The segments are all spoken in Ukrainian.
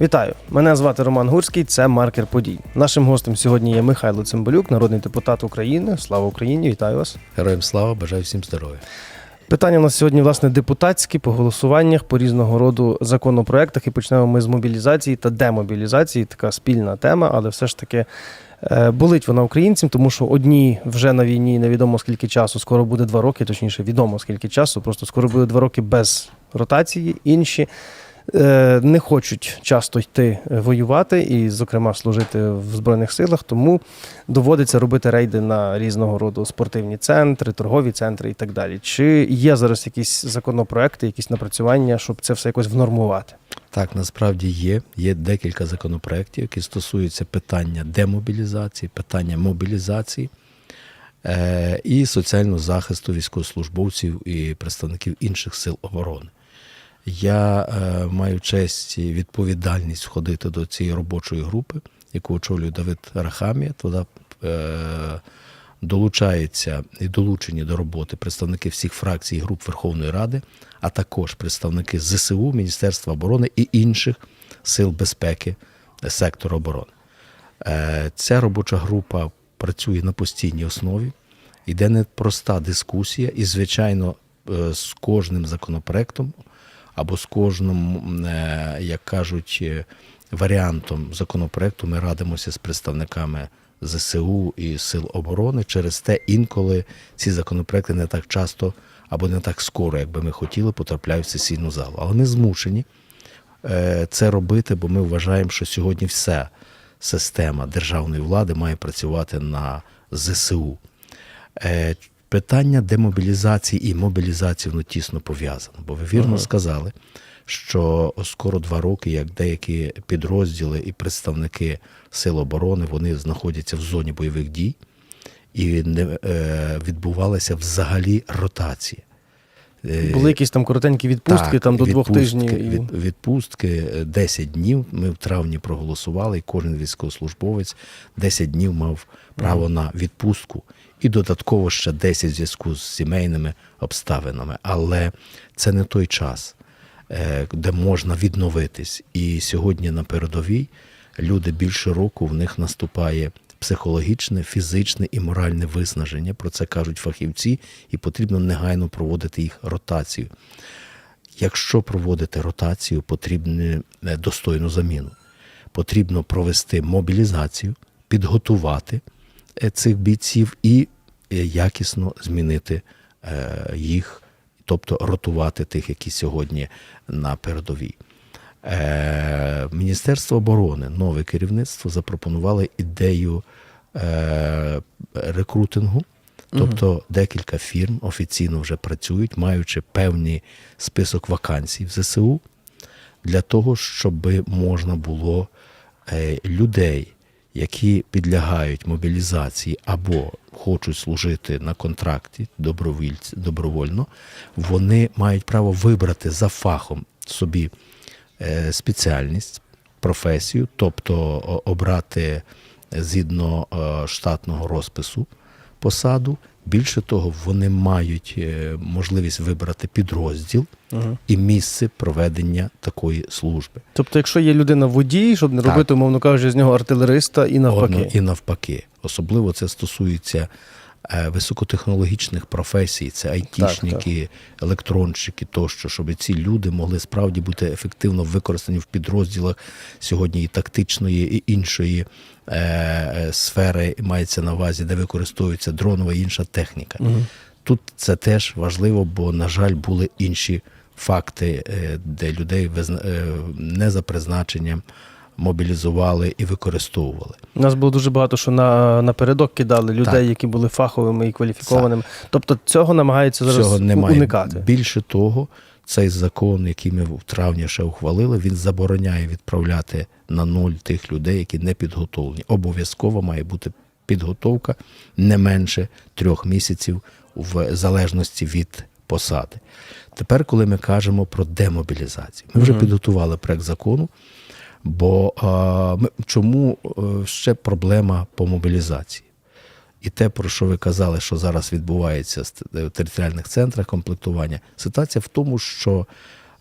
Вітаю! Мене звати Роман Гурський, це маркер подій. Нашим гостем сьогодні є Михайло Цимбалюк, народний депутат України. Слава Україні! Вітаю вас! Героям слава, бажаю всім здоров'я. Питання у нас сьогодні, власне, депутатські по голосуваннях по різного роду законопроектах. І почнемо ми з мобілізації та демобілізації. Така спільна тема, але все ж таки е, болить вона українцям, тому що одні вже на війні невідомо скільки часу, скоро буде два роки, точніше, відомо скільки часу. Просто скоро буде два роки без ротації. Інші не хочуть часто йти е, воювати і, зокрема, служити в збройних силах, тому доводиться робити рейди на різного роду спортивні центри, торгові центри і так далі. Чи є зараз якісь законопроекти, якісь напрацювання, щоб це все якось внормувати? Так, насправді є. Є декілька законопроєктів, які стосуються питання демобілізації, питання мобілізації е- і соціального захисту військовослужбовців і представників інших сил оборони. Я е, маю честь і відповідальність входити до цієї робочої групи, яку очолює Давид Рахамія. Туди е, долучаються і долучені до роботи представники всіх фракцій і груп Верховної Ради, а також представники ЗСУ, Міністерства оборони і інших сил безпеки сектору оборони. Е, Ця робоча група працює на постійній основі. Йде непроста дискусія, і, звичайно, е, з кожним законопроектом або з кожним, е, як кажуть, е, варіантом законопроекту ми радимося з представниками ЗСУ і Сил оборони. Через те інколи ці законопроекти не так часто або не так скоро, як би ми хотіли, потрапляють в сесійну залу. Але ми змушені е, це робити, бо ми вважаємо, що сьогодні вся система державної влади має працювати на ЗСУ. Е, Питання демобілізації і мобілізації воно тісно пов'язано, бо ви вірно Ага. сказали, що скоро два роки, як деякі підрозділи і представники Сил оборони вони знаходяться в зоні бойових дій, і не е, відбувалася взагалі ротація. Е, Були якісь там коротенькі відпустки, так, там до двох тижнів. Від, відпустки е, 10 днів. Ми в травні проголосували, і кожен військовослужбовець 10 днів мав право на відпустку. І додатково ще 10 в зв'язку з сімейними обставинами. Але це не той час, е, де можна відновитись. І сьогодні на передовій люди більше року в них наступає психологічне, фізичне і моральне виснаження. Про це кажуть фахівці, і потрібно негайно проводити їх ротацію. Якщо проводити ротацію, потрібно е, достойну заміну. Потрібно провести мобілізацію, підготувати цих бійців і е, якісно змінити е, їх, тобто ротувати тих, які сьогодні на передовій. Е, Міністерство оборони, нове керівництво запропонувало ідею е, рекрутингу. Тобто декілька фірм офіційно вже працюють, маючи певний список вакансій в ЗСУ, для того, щоб можна було е, людей, які підлягають мобілізації або хочуть служити на контракті добровольно, вони мають право вибрати за фахом собі е, спеціальність, професію, тобто обрати згідно е, штатного розпису посаду. Більше того, вони мають е, можливість вибрати підрозділ Мгм. і місце проведення такої служби. Тобто, якщо є людина водій, щоб не Так. робити, умовно кажучи, з нього артилериста і навпаки. Одно і навпаки. Особливо це стосується високотехнологічних професій, це айтішники, електронщики тощо, щоб ці люди могли справді бути ефективно використані в підрозділах сьогодні і тактичної, і іншої е, е, сфери мається на увазі, де використовується дронова і інша техніка. Мгм. Тут це теж важливо, бо, на жаль, були інші факти, е, де людей е, не за призначенням мобілізували і використовували. У нас було дуже багато, що на, напередок кидали людей, Так. які були фаховими і кваліфікованими. Тобто цього намагаються зараз Цього немає. уникати. Більше того, цей закон, який ми в травні ще ухвалили, він забороняє відправляти на нуль тих людей, які не підготовлені. Обов'язково має бути підготовка не менше трьох місяців в залежності від посади. Тепер, коли ми кажемо про демобілізацію, ми вже Мгм. підготували проект закону. Бо а, ми, чому е, ще проблема по мобілізації? І те, про що ви казали, що зараз відбувається в територіальних центрах комплектування, ситуація в тому, що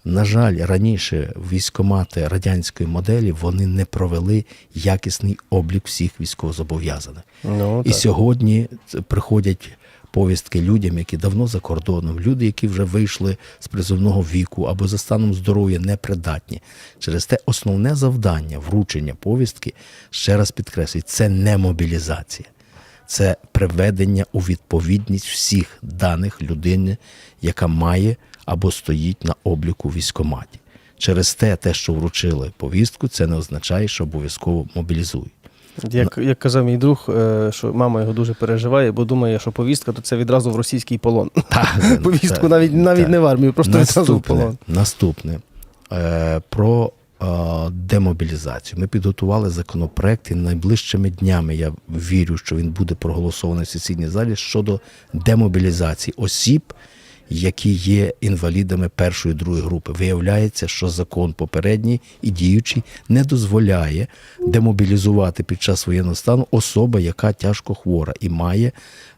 На жаль, раніше військомати радянської моделі вони не провели якісний облік всіх військовозобов'язаних. Ну, І сьогодні приходять повістки людям, які давно за кордоном, люди, які вже вийшли з призовного віку або за станом здоров'я непридатні. Через те основне завдання вручення повістки, ще раз підкреслюю, це не мобілізація. Це приведення у відповідність всіх даних людини, яка має або стоїть на обліку в військкоматі. Через те, те, що вручили повістку, це не означає, що обов'язково мобілізують. Як, як казав мій друг, е, що мама його дуже переживає, бо думає, що повістка то це відразу в російський полон. Так, Повістку так, навіть навіть так. не в армію, просто відразу в полон. наступне е, про е, демобілізацію. Ми підготували законопроект і найближчими днями. Я вірю, що він буде проголосований в сесійній залі щодо демобілізації осіб, які є інвалідами першої другої групи. Виявляється, що закон попередній і діючий не дозволяє демобілізувати під час воєнного стану особа, яка тяжко хвора і має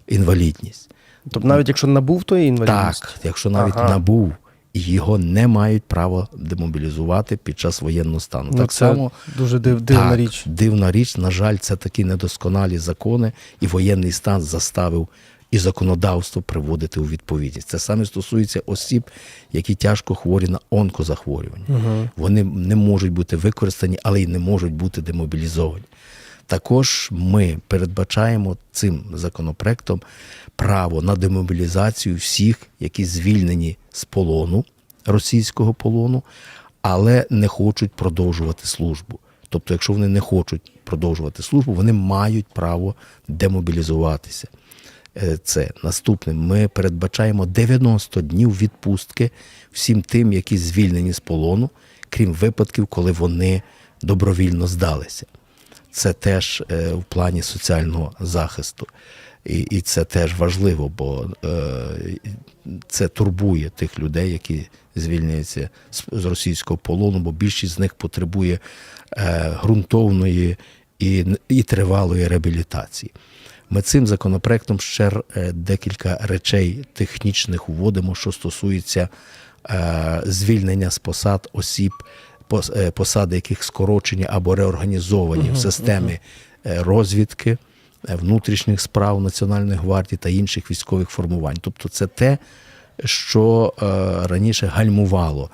інвалідність. Тобто навіть якщо набув тої інвалідності. Так, якщо навіть Ага. набув, і його не мають права демобілізувати під час воєнного станну. Ну, так це само дуже див, дивна так, річ. Дивна річ, на жаль, це такі недосконалі закони, і воєнний стан заставив і законодавство приводити у відповідність. Це саме стосується осіб, які тяжко хворі на онкозахворювання. Угу. Вони не можуть бути використані, але й не можуть бути демобілізовані. Також ми передбачаємо цим законопроектом право на демобілізацію всіх, які звільнені з полону російського полону, але не хочуть продовжувати службу. Тобто, якщо вони не хочуть продовжувати службу, вони мають право демобілізуватися. Е, Це наступне. Ми передбачаємо 90 днів відпустки всім тим, які звільнені з полону, крім випадків, коли вони добровільно здалися. Це теж е, в плані соціального захисту. І, і це теж важливо, бо е, це турбує тих людей, які звільняються з, з російського полону, бо більшість з них потребує е, ґрунтовної і, і тривалої реабілітації. Ми цим законопроектом ще е, декілька речей технічних вводимо, що стосується е, звільнення з посад осіб, е, посади яких скорочені або реорганізовані в системі розвідки, внутрішніх справ Національної гвардії та інших військових формувань. Тобто, це те, що раніше гальмувало.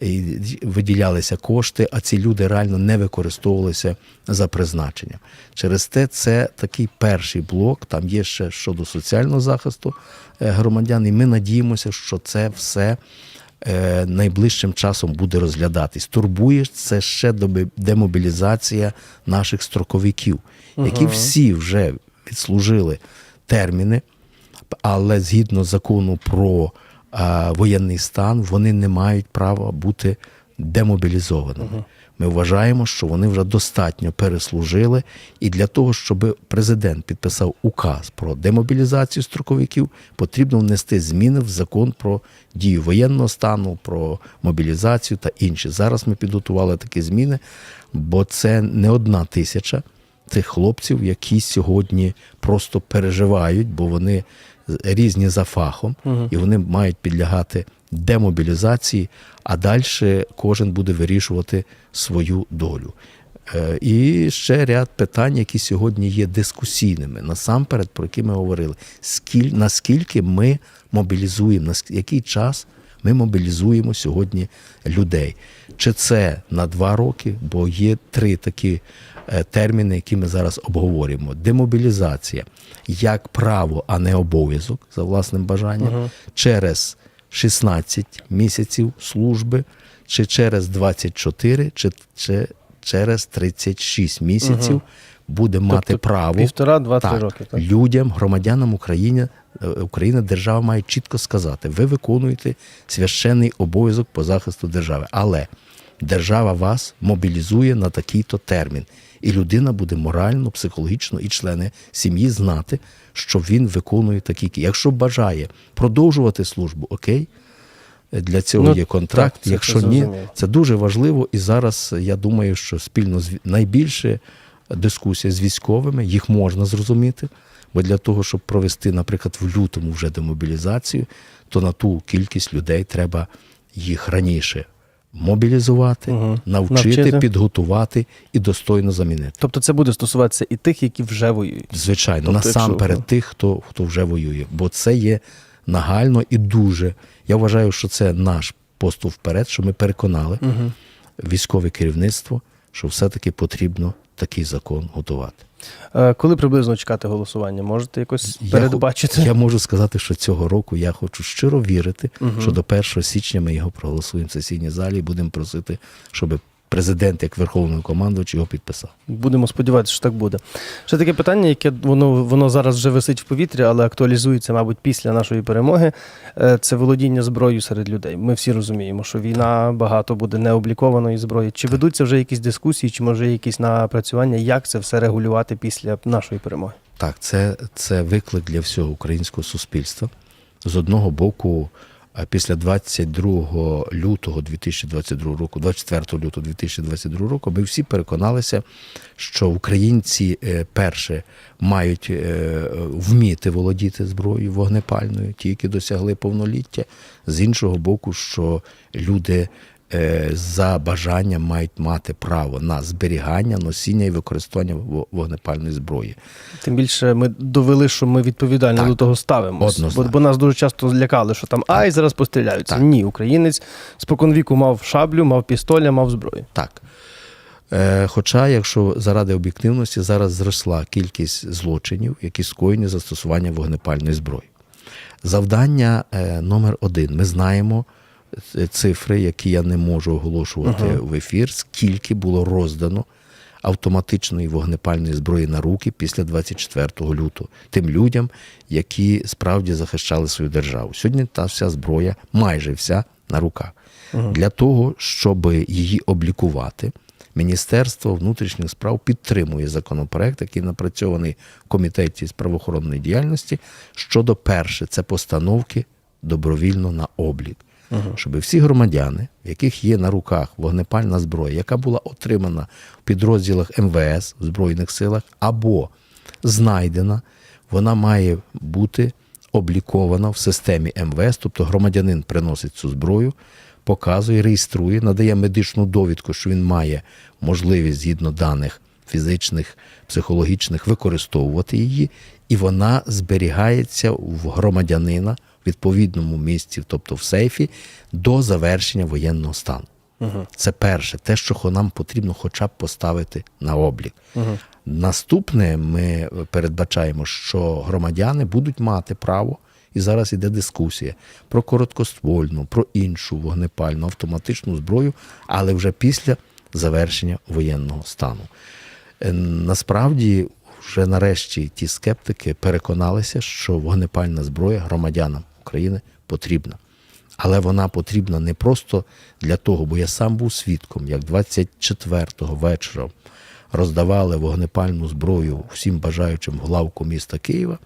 І виділялися кошти, а ці люди реально не використовувалися за призначенням. Через те це такий перший блок. Там є ще щодо соціального захисту е, громадян, і ми надіємося, що це все е, найближчим часом буде розглядатись. Турбує це ще демобілізація наших строковиків, які всі вже відслужили терміни, але згідно закону про воєнний стан, вони не мають права бути демобілізованими. Ми вважаємо, що вони вже достатньо переслужили, і для того, щоб президент підписав указ про демобілізацію строковиків, потрібно внести зміни в закон про дію воєнного стану, про мобілізацію та інші. Зараз ми підготували такі зміни, бо це не одна тисяча тих хлопців, які сьогодні просто переживають, бо вони різні за фахом, і вони мають підлягати демобілізації, а далі кожен буде вирішувати свою долю. Е, І ще ряд питань, які сьогодні є дискусійними, насамперед, про які ми говорили. Скіль, наскільки ми мобілізуємо, на який час ми мобілізуємо сьогодні людей. Чи це на два роки, бо є три такі е, терміни, які ми зараз обговорюємо: демобілізація як право, а не обов'язок за власним бажанням, через 16 місяців служби, чи через 24, чи, чи через 36 місяців буде мати Тобто право півтора, два-три так, роки, так? людям, громадянам України, е, України держава має чітко сказати: ви виконуєте священний обов'язок по захисту держави, але держава вас мобілізує на такий-то термін. І людина буде морально, психологічно і члени сім'ї знати, що він виконує такі. кі- Якщо бажає продовжувати службу, окей, для цього Ну, є контракт. так, це Якщо ні, зрозуміло. це дуже важливо. І зараз я думаю, що спільно з найбільше дискусія з військовими, їх можна зрозуміти. Бо для того, щоб провести, наприклад, в лютому вже демобілізацію, то на ту кількість людей треба їх раніше мобілізувати, Мгм. навчити, Навчити. підготувати і достойно замінити. Тобто це буде стосуватися і тих, які вже воюють. Звичайно, Тобто, насамперед якщо- тих, хто, хто вже воює, бо це є нагально і дуже. Я вважаю, що це наш поступ вперед, що ми переконали Угу. військове керівництво, що все-таки потрібно такий закон готувати. Е, коли приблизно чекати голосування? Можете якось передбачити? Я можу сказати, що цього року я хочу щиро вірити, Мгм. що до 1 січня ми його проголосуємо в сесійній залі і будемо просити, щоб президент, як верховний командувач, його підписав. Будемо сподіватися, що так буде. Ще таке питання, яке воно, воно зараз вже висить в повітрі, але актуалізується, мабуть, після нашої перемоги. Е, Це володіння зброєю серед людей. Ми всі розуміємо, що війна багато буде необлікованої зброї. Чи ведуться вже якісь дискусії, чи може якісь напрацювання, як це все регулювати після нашої перемоги? Так, це, це виклик для всього українського суспільства. З одного боку, після 22 лютого 2022 року, 24 лютого 2022 року, ми всі переконалися, що українці е, перше мають е, вміти володіти зброєю вогнепальною, ті, які досягли повноліття. З іншого боку, що люди за бажанням мають мати право на зберігання, носіння і використання вогнепальної зброї. Тим більше ми довели, що ми відповідально Так. до того ставимося. Бо, бо нас дуже часто злякали, що там ай, зараз постріляються. Так. Ні, українець споконвіку мав шаблю, мав пістоля, мав зброю. Так. Е, Хоча, якщо заради об'єктивності, зараз зросла кількість злочинів, які скоєні застосування вогнепальної зброї. Завдання е, номер один. Ми знаємо е, цифри, які я не можу оголошувати в ефір, скільки було роздано автоматичної вогнепальної зброї на руки після 24 лютого тим людям, які справді захищали свою державу. Сьогодні та вся зброя, майже вся на руках. Для того, щоб її облікувати, Міністерство внутрішніх справ підтримує законопроект, який напрацьований в комітеті з правоохоронної діяльності щодо перше, це постановки добровільно на облік. Щоб всі громадяни, в яких є на руках вогнепальна зброя, яка була отримана в підрозділах МВС в Збройних силах, або знайдена, вона має бути облікована в системі МВС, тобто громадянин приносить цю зброю, показує, реєструє, надає медичну довідку, що він має можливість згідно даних фізичних, психологічних використовувати її, і вона зберігається в громадянина відповідному місці, тобто в сейфі, до завершення воєнного стану. Це перше, те, що нам потрібно хоча б поставити на облік. Наступне, ми передбачаємо, що громадяни будуть мати право, і зараз іде дискусія про короткоствольну, про іншу вогнепальну автоматичну зброю, але вже після завершення воєнного стану. Е, Насправді, вже нарешті ті скептики переконалися, що вогнепальна зброя громадянам України потрібна. Але вона потрібна не просто для того, бо я сам був свідком, як 24-го вечора роздавали вогнепальну зброю всім бажаючим в главку міста Києва.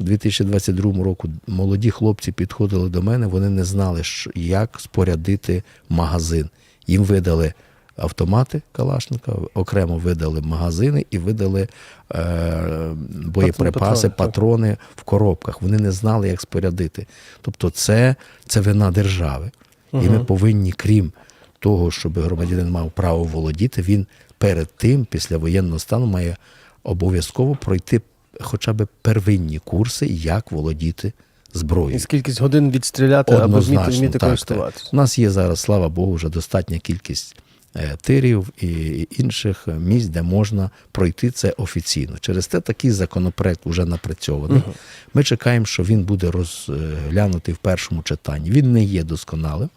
У 2022 року молоді хлопці підходили до мене, вони не знали, як спорядити магазин. Їм видали автомати Калашника, окремо видали магазини і видали е, боєприпаси, патрони, в коробках. Вони не знали, як спорядити. Тобто, це, це вина держави. І ми повинні, крім того, щоб громадянин мав право володіти, він перед тим, після воєнного стану, має обов'язково пройти хоча б первинні курси, як володіти зброєю. І скількись годин відстріляти або вміти, Однозначно, вміти так, користуватися. так. У нас є зараз, слава Богу, вже достатня кількість тирів і інших місць, де можна пройти це офіційно. Через те такий законопроект вже напрацьований. Ми чекаємо, що він буде розглянутий в першому читанні. Він не є досконалим.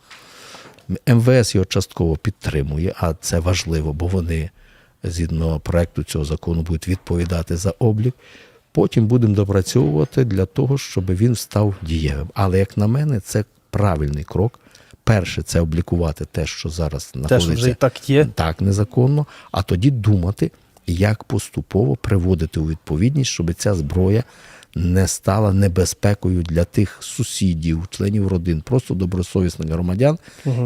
МВС його частково підтримує, а це важливо, бо вони згідно проекту цього закону будуть відповідати за облік. Потім будемо допрацьовувати для того, щоб він став дієвим. Але як на мене, це правильний крок. Перше, це облікувати те, що зараз Те, знаходиться що вже і так є. так незаконно, а тоді думати, як поступово приводити у відповідність, щоб ця зброя не стала небезпекою для тих сусідів, членів родин, просто добросовісних громадян,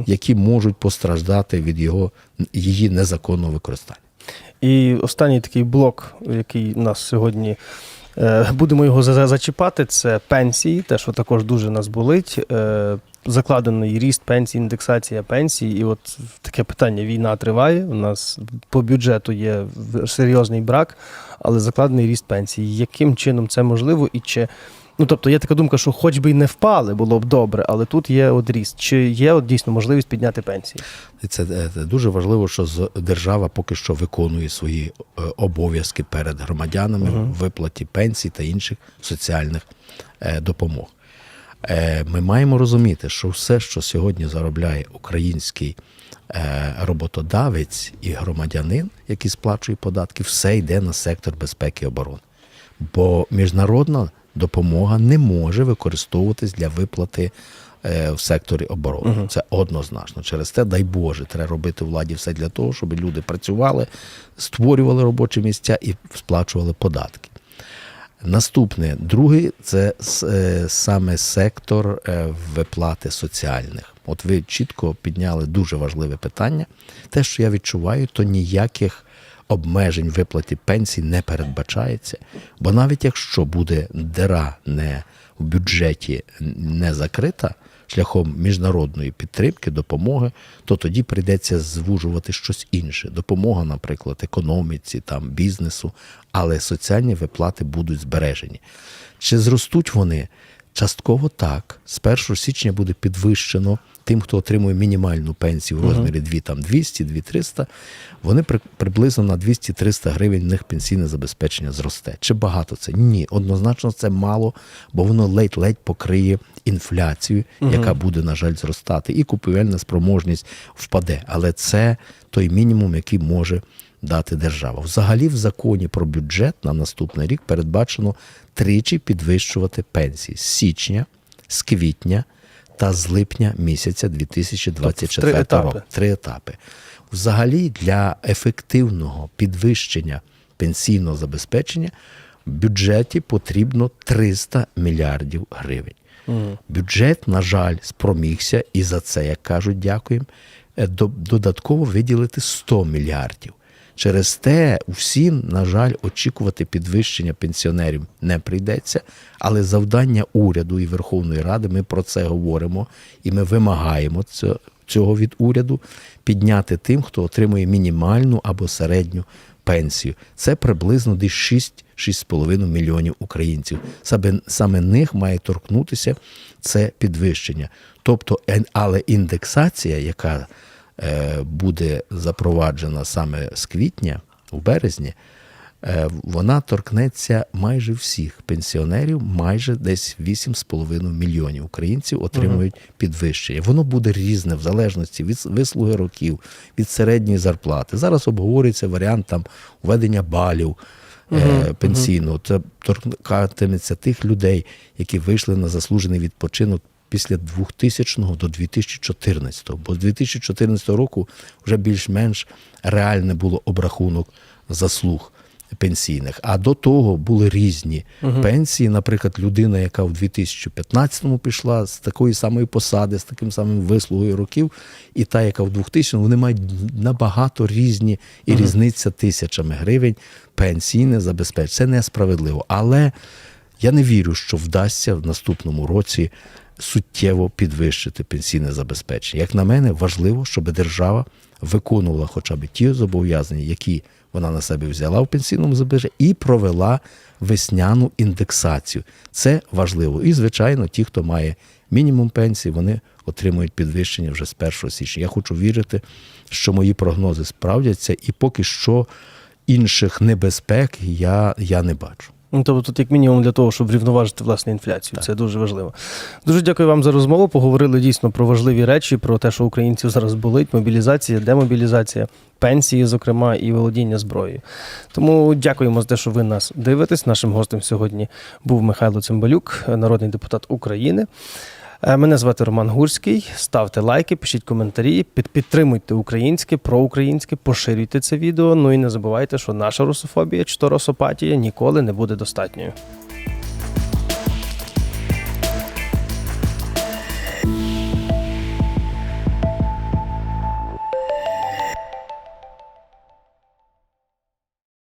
які можуть постраждати від його її незаконного використання. І останній такий блок, який нас сьогодні Е, Будемо його за- за- зачіпати. Це пенсії, те, що також дуже нас болить. Е, Закладений ріст пенсій, індексація пенсій. І от таке питання: війна триває. У нас по бюджету є серйозний брак, але закладений ріст пенсій. Яким чином це можливо і чи. Ну, тобто є така думка, що хоч би й не впали, було б добре, але тут є от ріст. Чи є от дійсно можливість підняти пенсії? І це, е, дуже важливо, що держава поки що виконує свої е, обов'язки перед громадянами в виплаті пенсій та інших соціальних е, допомог. Е, Ми маємо розуміти, що все, що сьогодні заробляє український е, роботодавець і громадянин, який сплачує податки, все йде на сектор безпеки і оборони. Бо міжнародна допомога не може використовуватись для виплати е, в секторі оборони. Це однозначно. Через те, дай Боже, треба робити владі все для того, щоб люди працювали, створювали робочі місця і сплачували податки. Наступне, другий це е, саме сектор е, виплати соціальних. От ви чітко підняли дуже важливе питання. Те, що я відчуваю, то ніяких обмежень виплати пенсій не передбачається. Бо навіть якщо буде дира не в бюджеті не закрита шляхом міжнародної підтримки, допомоги, то тоді прийдеться звужувати щось інше. Допомога, наприклад, економіці, там, бізнесу, але соціальні виплати будуть збережені. Чи зростуть вони? Частково так. З 1 січня буде підвищено тим, хто отримує мінімальну пенсію в розмірі 2, там, 200, 2300, вони при, приблизно на 200-300 гривень в них пенсійне забезпечення зросте. Чи багато це? Ні, однозначно це мало, бо воно ледь-ледь покриє інфляцію, яка буде, на жаль, зростати, і купівельна спроможність впаде. Але це той мінімум, який може дати держава. Взагалі, в законі про бюджет на наступний рік передбачено тричі підвищувати пенсії з січня, з квітня та з липня місяця 2024 Тобто три року. етапи. Три етапи. Взагалі, для ефективного підвищення пенсійного забезпечення в бюджеті потрібно 300 мільярдів гривень. Бюджет, на жаль, спромігся, і за це, як кажуть, дякуємо, е, додатково виділити 100 мільярдів. Через те всім, на жаль, очікувати підвищення пенсіонерів не прийдеться, але завдання уряду і Верховної Ради ми про це говоримо і ми вимагаємо цього, від уряду підняти тим, хто отримує мінімальну або середню пенсію. Це приблизно десь 6-6,5 мільйонів українців. Саме, саме них має торкнутися це підвищення. Тобто, але індексація, яка буде запроваджена саме з квітня, у березні, е, вона торкнеться майже всіх пенсіонерів, майже десь 8,5 мільйонів українців отримують підвищення. Воно буде різне в залежності від вислуги років, від середньої зарплати. Зараз обговорюється варіант там введення балів. е, Пенсійного це торкатиметься тих людей, які вийшли на заслужений відпочинок після 2000 до 2014, бо з 2014 року вже більш-менш реальне було обрахунок заслуг пенсійних. А до того були різні пенсії. Наприклад, людина, яка в 2015-му пішла з такої самої посади, з таким самим вислугою років, і та, яка в 2000-му, вони мають набагато різні і різниця тисячами гривень пенсійне забезпечення. Це несправедливо. Але я не вірю, що вдасться в наступному році суттєво підвищити пенсійне забезпечення. Як на мене, важливо, щоб держава виконувала хоча б ті зобов'язання, які вона на себе взяла в пенсійному забезпеченні, і провела весняну індексацію. Це важливо. І, звичайно, ті, хто має мінімум пенсії, вони отримують підвищення вже з 1 січня. Я хочу вірити, що мої прогнози справдяться, і поки що інших небезпек я, я не бачу. Ну, тобто, тут як мінімум для того, щоб врівноважити власне інфляцію. Це дуже важливо. Дуже дякую вам за розмову. Поговорили дійсно про важливі речі, про те, що українців зараз болить, мобілізація, демобілізація, пенсії, зокрема, і володіння зброєю. Тому дякуємо за те, що ви нас дивитесь. Нашим гостем сьогодні був Михайло Цимбалюк, народний депутат України. Е, Мене звати Роман Гурський. Ставте лайки, пишіть коментарі, під, підтримуйте українське, проукраїнське, поширюйте це відео. Ну і не забувайте, що наша русофобія чи то росопатія ніколи не буде достатньою.